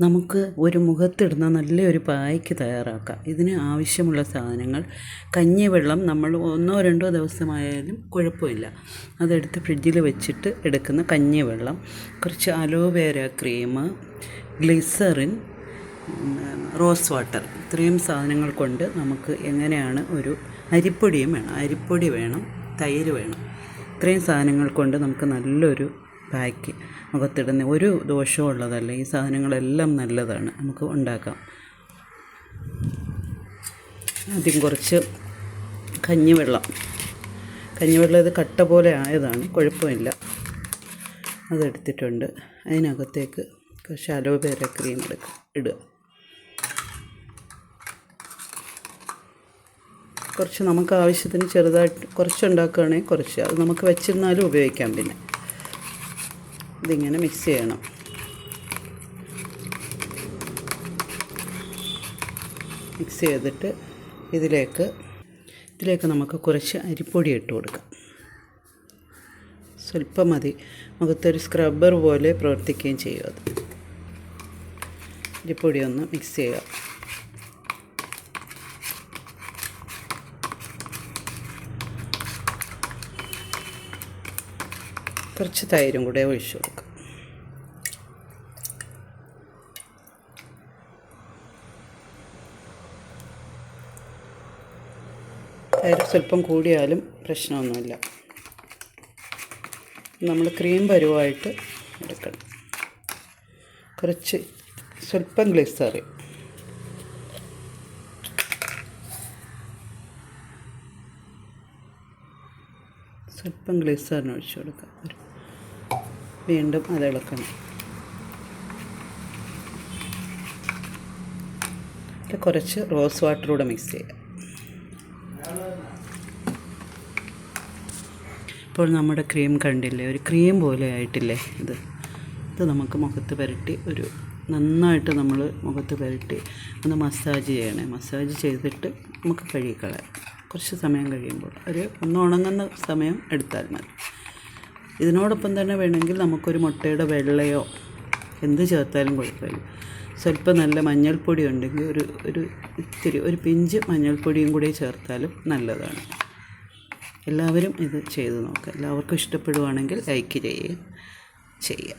നമുക്ക് ഒരു മുഖത്തിടുന്ന നല്ലൊരു പായ്ക്ക് തയ്യാറാക്കാം. ഇതിന് ആവശ്യമുള്ള സാധനങ്ങൾ കഞ്ഞിവെള്ളം നമ്മൾ ഒന്നോ രണ്ടോ ദിവസമായാലും കുഴപ്പമില്ല. അതെടുത്ത് ഫ്രിഡ്ജിൽ വെച്ചിട്ട് എടുക്കുന്ന കഞ്ഞിവെള്ളം കുറച്ച് aloe vera cream glycerine rose water. ഇത്രയും സാധനങ്ങൾ കൊണ്ട് നമുക്ക് എങ്ങനെയാണ് ഒരു അരിപ്പൊടിയും വേണം. അരിപ്പൊടി വേണം തൈര് വേണം. ഇത്രയും സാധനങ്ങൾ കൊണ്ട് നമുക്ക് നല്ലൊരു പായ്ക്ക് മുഖത്തിടുന്ന ഒരു ദോഷവും ഉള്ളതല്ല. ഈ സാധനങ്ങളെല്ലാം നല്ലതാണ്. നമുക്ക് ഉണ്ടാക്കാം. ആദ്യം കുറച്ച് കഞ്ഞിവെള്ളം. കഞ്ഞിവെള്ളം ഇത് കട്ട പോലെ ആയതാണ്. കുഴപ്പമില്ല. അതെടുത്തിട്ടുണ്ട്. അതിനകത്തേക്ക് കുറച്ച് അലോവേര ക്രീം എടുക്കുക ഇടുക. കുറച്ച് നമുക്ക് ആവശ്യത്തിന് ചെറുതായിട്ട് കുറച്ച് ഉണ്ടാക്കുകയാണെങ്കിൽ കുറച്ച്. അത് നമുക്ക് വെച്ചിരുന്നാലും ഉപയോഗിക്കാം പിന്നെ. ഇതിങ്ങനെ മിക്സ് ചെയ്യണം. മിക്സ് ചെയ്തിട്ട് ഇതിലേക്ക് ഇതിലേക്ക് നമുക്ക് കുറച്ച് അരിപ്പൊടി ഇട്ട് കൊടുക്കാം. സ്വല്പം മതി. മുഖത്തൊരു സ്ക്രബ്ബർ പോലെ പ്രവർത്തിക്കുകയും ചെയ്യും അത്. അരിപ്പൊടി ഒന്ന് മിക്സ് ചെയ്യുക. കുറച്ച് തൈരും കൂടെ ഒഴിച്ചു കൊടുക്കാം. തൈര് സ്വല്പം കൂടിയാലും പ്രശ്നമൊന്നുമില്ല. നമ്മൾ ക്രീം പരുവായിട്ട് എടുക്കണം. കുറച്ച് സ്വല്പം ഗ്ലിസറി സ്വല്പം ഗ്ലിസറിന് ഒഴിച്ചു കൊടുക്കാം. വീണ്ടും അത് ഇളക്കണം. കുറച്ച് റോസ് വാട്ടറൂടെ മിക്സ് ചെയ്യാം. ഇപ്പോൾ നമ്മുടെ ക്രീം കണ്ടില്ലേ? ഒരു ക്രീം പോലെ ആയിട്ടില്ലേ ഇത്? ഇത് നമുക്ക് മുഖത്ത് പുരട്ടി ഒരു നന്നായിട്ട് നമ്മൾ മുഖത്ത് പുരട്ടി ഒന്ന് മസാജ് ചെയ്യണേ. മസാജ് ചെയ്തിട്ട് നമുക്ക് കഴുകിക്കളയാം കുറച്ച് സമയം കഴിയുമ്പോൾ. ഒരു ഒന്ന് ഉണങ്ങുന്ന സമയം എടുത്താൽ മതി. ഇതിനോടൊപ്പം തന്നെ വേണമെങ്കിൽ നമുക്കൊരു മുട്ടയുടെ വെള്ളയോ എന്ത് ചേർത്താലും കുഴപ്പമില്ല. സ്വല്പം നല്ല മഞ്ഞൾപ്പൊടി ഉണ്ടെങ്കിൽ ഒരു ഒരു ഇത്തിരി ഒരു പിഞ്ച് മഞ്ഞൾപ്പൊടിയും കൂടി ചേർത്താലും നല്ലതാണ്. എല്ലാവരും ഇത് ചെയ്ത് നോക്കുക എല്ലാവർക്കും ഇഷ്ടപ്പെടുവാണെങ്കിൽ ലൈക്ക് ചെയ്യുകയും ചെയ്യുക